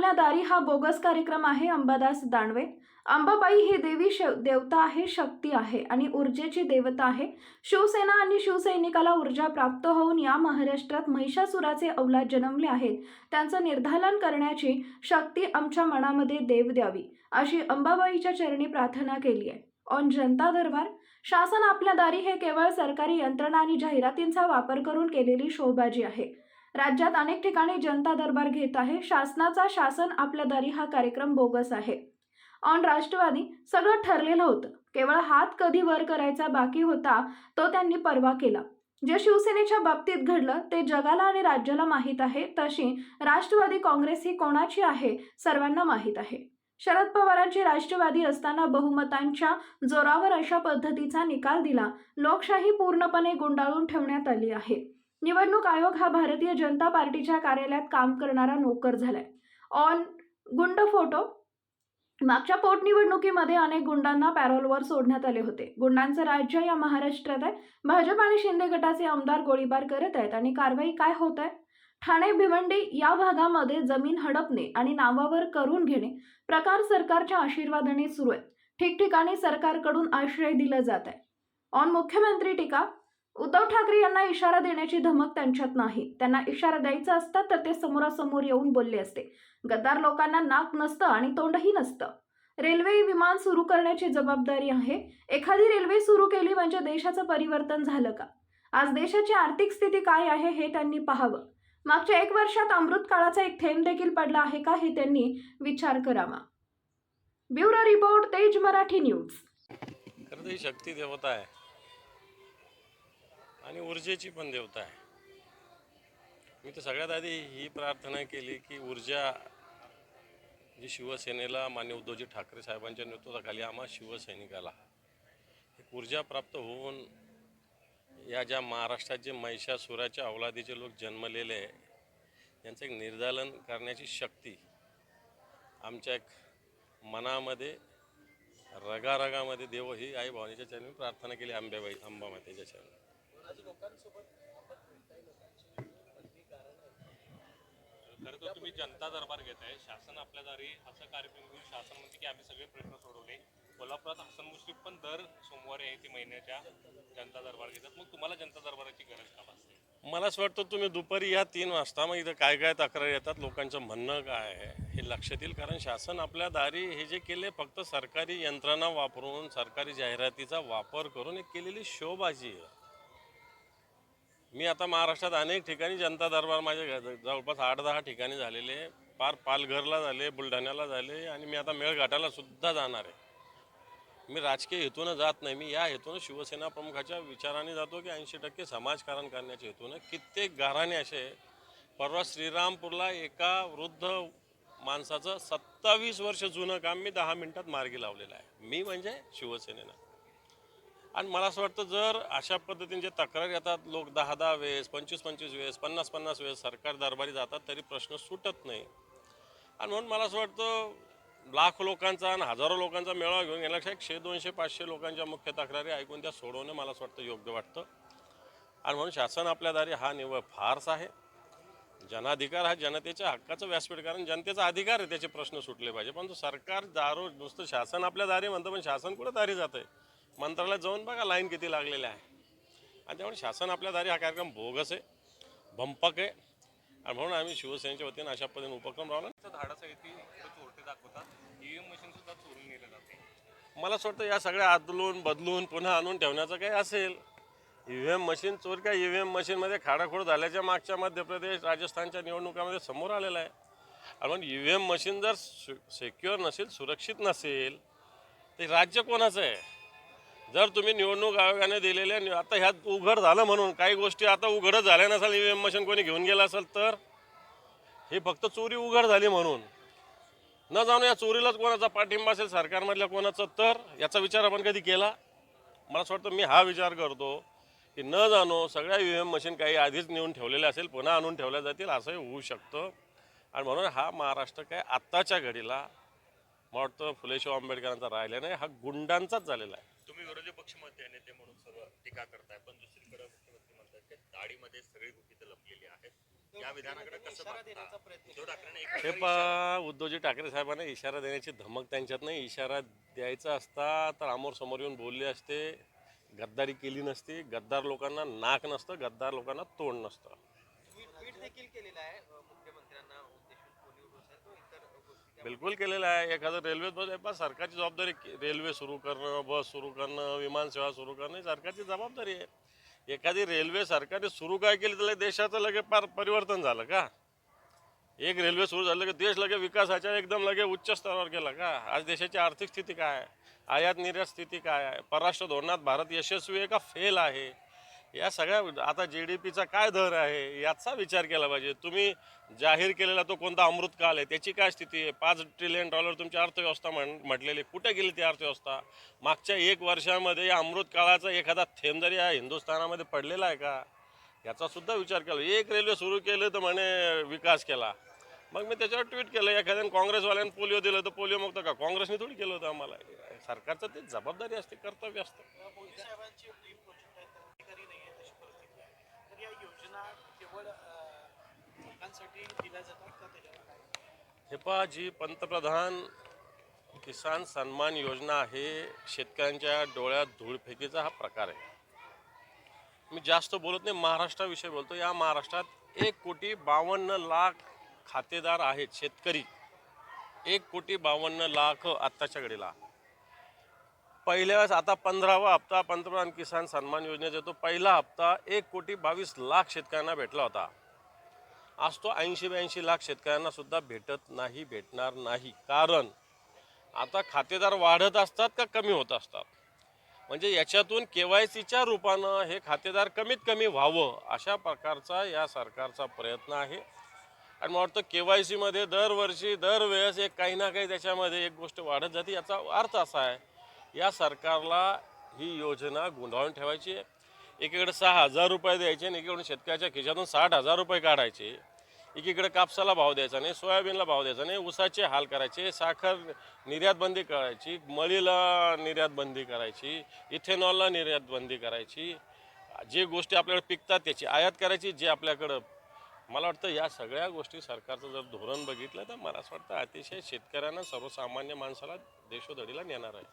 आपल्या दारी हा बोगस कार्यक्रम आहे अंबादास दानवे. अंबाबाई ही देवी श देवता आहे शक्ती आहे आणि ऊर्जेची देवता आहे. शिवसेना आणि शिवसैनिकाला ऊर्जा प्राप्त होऊन या महाराष्ट्रात महिषासुराचे अवलाद जन्मले आहेत. त्यांचं निर्धालन करण्याची शक्ती आमच्या मनामध्ये देव द्यावी अशी अंबाबाईच्या चरणी प्रार्थना केली आहे. ऑन जनता दरबार. शासन आपल्या दारी हे केवळ सरकारी यंत्रणा आणि जाहिरातींचा वापर करून केलेली शोबाजी आहे. राज्यात अनेक ठिकाणी जनता दरबार घेत आहे. शासनाचा शासन आपल्या दारी हा कार्यक्रम बोगस आहे. ऑन राष्ट्रवादी सगळं ठरलेलं होतं. केवळ हात कधी वर करायचा बाकी होता तो त्यांनी परवा केला. जे शिवसेनेच्या बाबतीत घडलं ते जगाला आणि राज्याला माहीत आहे. तशी राष्ट्रवादी काँग्रेस ही कोणाची आहे सर्वांना माहीत आहे. शरद पवारांची राष्ट्रवादी असताना बहुमतांच्या जोरावर अशा पद्धतीचा निकाल दिला. लोकशाही पूर्णपणे गुंडाळून ठेवण्यात आली आहे. निवडणूक आयोग हा भारतीय जनता पार्टीच्या कार्यालयात काम करणारा नोकर झालाय. ऑन गुंड फोटो. मागच्या पोटनिवडणुकीमध्ये अनेक गुंडांना पॅरोलवर सोडण्यात आले होते. गुंडांचं राज्य या महाराष्ट्रात आहे. भाजप आणि शिंदे गटाचे आमदार गोळीबार करत आहेत आणि कारवाई काय होत आहे? ठाणे भिवंडी या भागामध्ये जमीन हडपणे आणि नावावर करून घेणे प्रकार सरकारच्या आशीर्वादाने सुरू आहेत. ठिकठिकाणी सरकारकडून आश्रय दिला जात आहे. ऑन मुख्यमंत्री टीका. उद्धव ठाकरे यांना इशारा देण्याची धमक त्यांच्यात नाही. त्यांना इशारा द्यायचा असता तर ते समोरासमोर येऊन बोलले असते. गद्दार लोकांना नाक नसतं आणि तोंडही नसतं. रेल्वे विमान सुरू करण्याची जबाबदारी आहे. एखादी रेल्वे सुरू केली म्हणजे देशाचं परिवर्तन झालं का? आज देशाची आर्थिक स्थिती काय आहे हे त्यांनी पाहावं. मागच्या एक वर्षात अमृत काळाचा एक थेंब देखील पडला आहे का हे त्यांनी विचार करावा. ब्युरो रिपोर्ट तेज मराठी न्यूज. शक्ती देवता आहे. आणि ऊर्जेची पण देवता आहे. मी तर सगळ्यात आधी ही प्रार्थना केली की ऊर्जा जी शिवसेनेला मान्य उद्धवजी ठाकरे साहेबांच्या नेतृत्वाखाली आम्हा शिवसैनिकाला एक ऊर्जा प्राप्त होऊन या ज्या महाराष्ट्रात जे महिषासुराच्या अवलादीचे लोक जन्मलेले आहे यांचं एक निर्दालन करण्याची शक्ती आमच्या एक मनामध्ये रगारगामध्ये देव ही आई भावनेच्या चरणी प्रार्थना केली आंब्याबाई अंबामातेच्या चरणी. खरं तर तुम्ही जनता दरबार घेताय शासन आपल्या दारी असं कार्यक्रम घेऊन शासन म्हणते की आम्ही सगळे प्रश्न सोडवले. कोल्हापुरात हसन मुश्रीफ पण दर सोमवारी आहे ती महिन्याच्या जनता दरबार घेतात. मग तुम्हाला जनता दरबाराची गरज का भासते? मला असं वाटतं तुम्ही दुपारी या तीन वाजता मग इथं काय काय तक्रारी येतात लोकांचं म्हणणं काय आहे हे लक्षात येईल. कारण शासन आपल्या दारी हे जे केले फक्त सरकारी यंत्रणा वापरून सरकारी जाहिरातीचा वापर करून एक केलेली शोबाजी आहे. मी आता महाराष्ट्रात अनेक ठिकाणी जनता दरबार माझ्या घ- जवळपास आठ दहा ठिकाणी झालेले आहे. पार पालघरला झाले बुलढाण्याला झाले आणि मी आता मेळघाटाला सुद्धा जाणार आहे. मी राजकीय हेतूनं जात नाही. मी या हेतूनं शिवसेना प्रमुखाच्या विचाराने जातो की ऐंशी टक्के समाजकारण करण्याच्या हेतूनं कित्येक घराणे असे परवा श्रीरामपूरला एका वृद्ध माणसाचं सत्तावीस वर्ष जुनं काम मी दहा मिनिटात मार्गी लावलेलं आहे. मी म्हणजे शिवसेनेनं. आणि मला असं वाटतं जर अशा पद्धतीने जे तक्रार येतात लोक दहा दहा वेळेस पंचवीस पंचवीस वेळेस पन्नास पन्नास वेळेस सरकार दरबारी जातात तरी प्रश्न सुटत नाही. आणि म्हणून मला असं वाटतं लाख लोकांचा आणि हजारो लोकांचा मेळावा घेऊन गेल्यापेक्षा एकशे दोनशे पाचशे लोकांच्या मुख्य तक्रारी ऐकून त्या सोडवणं मला असं वाटतं योग्य वाटतं. आणि म्हणून शासन आपल्या दारी हा निव्वळ फारच आहे. जनाधिकार हा जनतेच्या हक्काचं व्यासपीठ कारण जनतेचा अधिकार आहे त्याचे प्रश्न सुटले पाहिजे. परंतु सरकार दारो नुसतं शासन आपल्या दारी म्हणतं पण शासन कुठं दारी जातं आहे मंत्रालयात जाऊन बघा लाईन किती लागलेल्या आहे. आणि त्यामुळे शासन आपल्या दारी हा कार्यक्रम बोगस आहे भंपक आहे. आणि म्हणून आम्ही शिवसेनेच्या वतीनं अशा पद्धतीने उपक्रम राहणार तर धाडाचं आहे ती चोरटे दाखवतात. ईव्हीएम मशीन सुद्धा चोरून नेलं जाते. मला असं वाटतं या सगळ्या आदलून बदलून पुन्हा आणून ठेवण्याचं काही असेल. ई व्ही एम मशीन चोर काय? ई व्ही एम मशीनमध्ये खाडाखोड झाल्याच्या मागच्या मध्य प्रदेश राजस्थानच्या निवडणुकामध्ये समोर आलेला आहे. आणि म्हणून ई व्ही एम मशीन जर सेक्युअर नसेल सुरक्षित नसेल ते राज्य कोणाचं आहे? जर तुम्ही निवडणूक आयोगाने दिलेल्या नि- आता ह्यात उघड झालं म्हणून काही गोष्टी आता उघडच झाल्या नसेल ई व्ही एम मशीन कोणी घेऊन गेलं असेल तर? हे फक्त चोरी उघड झाली म्हणून. न जाणू या चोरीलाच कोणाचा पाठिंबा असेल सरकारमधल्या कोणाचं तर? याचा विचार आपण कधी केला? मला असं वाटतं मी हा विचार करतो की न जाणो सगळ्या ई व्ही एम मशीन काही आधीच नेऊन ठेवलेल्या असेल पुन्हा आणून ठेवल्या जातील असंही होऊ शकतं. आणि म्हणून हा महाराष्ट्र काय आत्ताच्या घडीला मला वाटतं फुले शाहू आंबेडकरांचा राहिला नाही हा गुंडांचाच झालेला आहे. विरोधी पक्षमध्ये नेते म्हणून सर्व टीका करताय. पण दुसरीकडे मुख्यमंत्री म्हणतात की दाढीमध्ये सगळी गुपितं लपलेली आहेत. या विधानाकडे कसं उद्धव हे पा उद्धवजी ठाकरे साहेबांना इशारा देण्याची धमक त्यांच्यात नाही. इशारा द्यायचा असता तर आमोर समोर येऊन बोलले असते. गद्दारी केली नसती. गद्दार लोकांना नाक नसतं. गद्दार लोकांना तोंड नसतं. ट्विट ट्विट देखील केलेलं आहे. अ, मुख्यमंत्र्यांना उद्देशून कोणी उभं तो इतर गोष्टी बिलकुल केलेलं आहे. एखादं रेल्वे बस आहे सरकारची जबाबदारी रेल्वे सुरू करणं बस सुरू करणं विमानसेवा सुरू करणं ही सरकारची जबाबदारी आहे. एखादी रेल्वे सरकारने सुरू काय केली त्याला देशाचं लगे पार परिवर्तन झालं का? एक रेल्वे सुरू झालं की देश लगे विकासाच्या एकदम लगे उच्च स्तरावर गेला का? आज देशाची आर्थिक स्थिती काय आहे? आयात निर्यात स्थिती काय आहे? परराष्ट्र धोरणात भारत यशस्वी आहे का? फेल आहे. या सगळ्या आता जी डी पीचा काय दर आहे याचा विचार केला पाहिजे. तुम्ही जाहीर केलेला तो कोणता अमृतकाल आहे त्याची काय स्थिती आहे? पाच ट्रिलियन डॉलर तुमची अर्थव्यवस्था म्हण म्हटलेली कुठे गेली ती अर्थव्यवस्था? मागच्या एक वर्षामध्ये या अमृतकाळाचा एखादा थेंब जरी या हिंदुस्थानामध्ये पडलेला आहे का? याचा सुद्धा विचार केला. एक रेल्वे सुरू केलं तर म्हणे विकास केला. मग मी त्याच्यावर ट्विट केलं एखाद्याने काँग्रेसवाल्यानं पोलिओ दिलं तर पोलिओ मुक्त का? काँग्रेसने थोडी केलं होतं आम्हाला. सरकारचं ते जबाबदारी असते कर्तव्य असतं मोदी साहेबांची टीम प्रोजेक्ट आहे तर अधिकारी नाही आहे तशी परिस्थिती आहे तर या योजना केवळ लोकांसाठी दिल्या जातात का त्याच्यावर? हे पहा जी पंतप्रधान किसान सन्मान योजना आहे शेतकऱ्यांच्या डोळ्यात धूळफेकीचा हा प्रकार आहे. मी जास्त बोलत नाही महाराष्ट्राविषयी बोलतो. या महाराष्ट्रात एक कोटी बावन्न लाख खातेदार आहेत शेतकरी. एक कोटी बावन्न लाख आत्ताच्या घडीला. पहिल्या वेळेस आता पंधरावा हप्ता पंतप्रधान किसान सन्मान योजनेचा तो पहिला हप्ता एक कोटी बावीस लाख शेतकऱ्यांना भेटला होता. आज तो ऐंशी ब्याऐंशी लाख शेतकऱ्यांना सुद्धा भेटत नाही भेटणार नाही. कारण आता खातेदार वाढत असतात का कमी होत असतात? म्हणजे याच्यातून के वाय सीच्या रूपानं हे खातेदार कमीत कमी व्हावं अशा प्रकारचा या सरकारचा प्रयत्न आहे. आणि मला वाटतं के वाय सीमध्ये दरवर्षी दरवेळेस एक काही ना काही त्याच्यामध्ये एक गोष्ट वाढत जाते. याचा अर्थ असा आहे या सरकारला ही योजना गुंडाळून ठेवायची आहे. एकीकडे सहा हजार रुपये द्यायचे आणि एकीकडून शेतकऱ्याच्या खिशातून साठ हजार रुपये काढायचे. एकीकडे कापसाला भाव द्यायचा नाही सोयाबीनला भाव द्यायचा नाही ऊसाचे हाल करायचे साखर निर्यात बंदी करायची मळीला निर्यात बंदी करायची इथेनॉलला निर्यात बंदी करायची. जे गोष्टी आपल्याकडे पिकतात त्याची आयात करायची जे आपल्याकडं मला वाटतं या सगळ्या गोष्टी सरकारचं जर धोरण बघितलं तर मला असं वाटतं अतिशय शेतकऱ्यांना सर्वसामान्य माणसाला देशोधडीला नेणार आहे.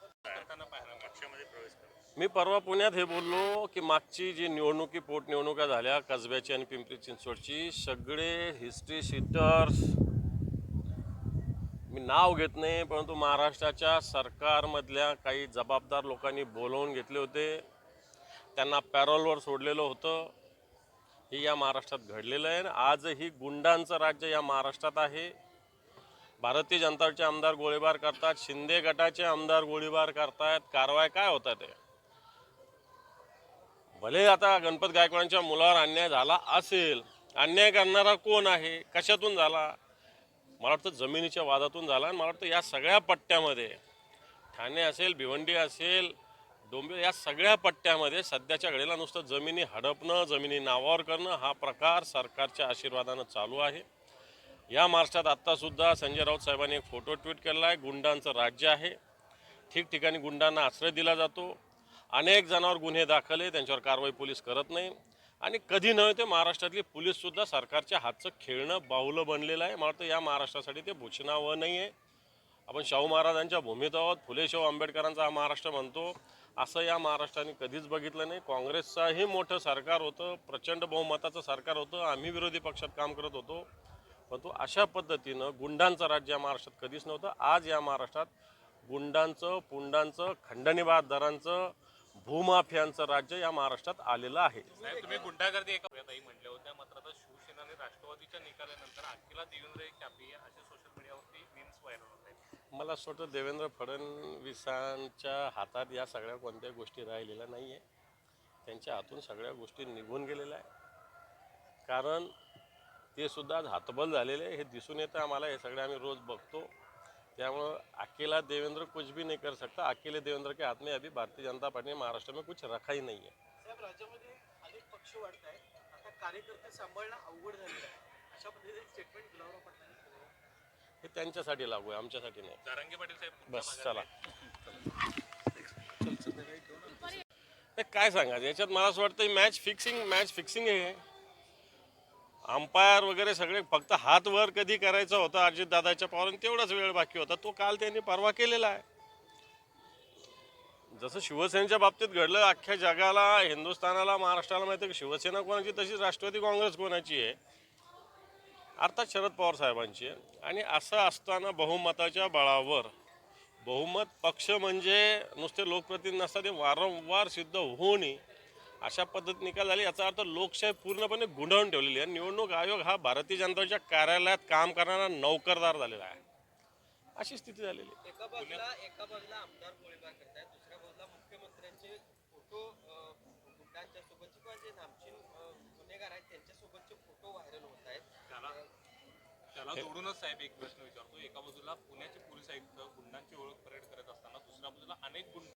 मी परवा पुण्यात हे बोललो की मागची जी निवडणुकी पोटनिवडणुका झाल्या कसब्याची आणि पिंपरी चिंचवडची सगळे हिस्ट्री शीटर्स मी नाव घेत नाही परंतु महाराष्ट्राच्या सरकारमधल्या काही जबाबदार लोकांनी बोलवून घेतले होते. त्यांना पॅरोलवर सोडलेलं होतं. हे या महाराष्ट्रात घडलेलं आहे. आणि आजही गुंडांचं राज्य या महाराष्ट्रात आहे. भारतीय जनताचे आमदार गोळीबार करतात. शिंदे गटाचे आमदार गोळीबार करतायत कारवाई काय होतात ते भले आता गणपत गायकवाडांच्या मुलावर अन्याय झाला असेल अन्याय करणारा कोण आहे? कशातून झाला? मला वाटतं जमिनीच्या वादातून झाला. आणि मला वाटतं या सगळ्या पट्ट्यामध्ये ठाणे असेल भिवंडी असेल डोंबिवली या सगळ्या पट्ट्यामध्ये सध्याच्या घडीला नुसतं जमिनी हडपणं जमिनी नावावर करणं हा प्रकार सरकारच्या आशीर्वादानं चालू आहे. या महाराष्ट्रात आत्तासुद्धा संजय राऊत साहेबांनी एक फोटो ट्विट केला आहे गुंडांचं राज्य आहे. ठिकठिकाणी गुंडांना आश्रय दिला जातो. अनेक जणांवर गुन्हे दाखल आहे त्यांच्यावर कारवाई पोलीस करत नाही. आणि कधी नव्हे ते महाराष्ट्रातली पोलीससुद्धा सरकारच्या हातचं खेळणं बाहुलं बनलेलं आहे. मला वाटतं या महाराष्ट्रासाठी ते भूषणावं नाही आहे आपण शाहू महाराजांच्या भूमीत आहोत फुले शाहू आंबेडकरांचा हा महाराष्ट्र म्हणतो. असं या महाराष्ट्राने कधीच बघितलं नाही. काँग्रेसचाही मोठं सरकार होतं प्रचंड बहुमताचं सरकार होतं आम्ही विरोधी पक्षात काम करत होतो. परंतु अशा पद्धतीनं गुंडांचं राज्य या महाराष्ट्रात कधीच नव्हतं. आज या महाराष्ट्रात गुंडांचं पुंडांचं खंडणीबाददारांचं भूमाफियांचं राज्य या महाराष्ट्रात आलेलं आहे. तुम्ही गुंडागर्दी एका म्हटल्या होत्या. मात्र आता शिवसेना आणि राष्ट्रवादीच्या निकालानंतर अखिला देवेंद्र कॅपी असे सोशल मीडियावरती मीम्स व्हायरल होत आहेत. मला असं वाटतं देवेंद्र फडणवीसांच्या हातात या सगळ्या कोणत्या गोष्टी राहिलेल्या नाही आहे त्यांच्या हातून सगळ्या गोष्टी निघून गेलेल्या आहे कारण ते सुद्धा आज हातबल झालेले आहे. हे दिसून येतं आम्हाला हे सगळे आम्ही रोज बघतो. त्यामुळं अकेला देवेंद्र कुछ भी नहीं कर सकता अकेले देवेंद्र के हाथ में अभी भारतीय जनता पार्टी ने महाराष्ट्र में कुछ रखा ही नहीं है साहेब राज्यामध्ये अनेक पक्ष वाढत आहेत आता कार्यकर्ते सांभाळणं अवघड झालेलं आहे. अशा पद्धतीने स्टेटमेंट गुलाबराव पाटलांनी आहे. हे त्यांच्यासाठी लागू आहे आमच्यासाठी नाही. जारांगे पाटील साहेब बस चला. काय सांगायचं याच्यात मला असं वाटतं मॅच फिक्सिंग मॅच फिक्सिंग आहे अंपायर वगैरे सगळे फक्त हात वर कधी करायचा होता अजितदादाच्या पवारांनी तेवढाच वेळ बाकी होता. तो काल त्यांनी परवा केलेला आहे. जसं शिवसेनेच्या बाबतीत घडलं अख्ख्या जगाला हिंदुस्थानाला महाराष्ट्राला माहिती आहे की शिवसेना कोणाची तशीच राष्ट्रवादी काँग्रेस कोणाची आहे. अर्थात शरद पवार साहेबांची. आहे आणि असं असताना बहुमताच्या बळावर बहुमत पक्ष म्हणजे नुसते लोकप्रतिनिधी नसतात ते वारंवार सिद्ध होणे अशा पद्धत निकाल झाली. याचा अर्थ लोकशाही पूर्णपणे गुंडाळून ठेवलेली आहे. निवडणूक आयोग हा भारतीय जनताच्या कार्यालयात काम करणारा नौकरदार झालेला आहे. अशी स्थिती झालेली आहे. गुंडांच्या सोबतचे गुन्हेगार आहेत फोटो व्हायरल होत आहेत. त्याला जोडूनच साहेब एक प्रश्न विचारतो एका बाजूला पुण्याचे पोलीस आयुक्त गुंडांची ओळख परेड करत असताना दुसऱ्या बाजूला अनेक गुंड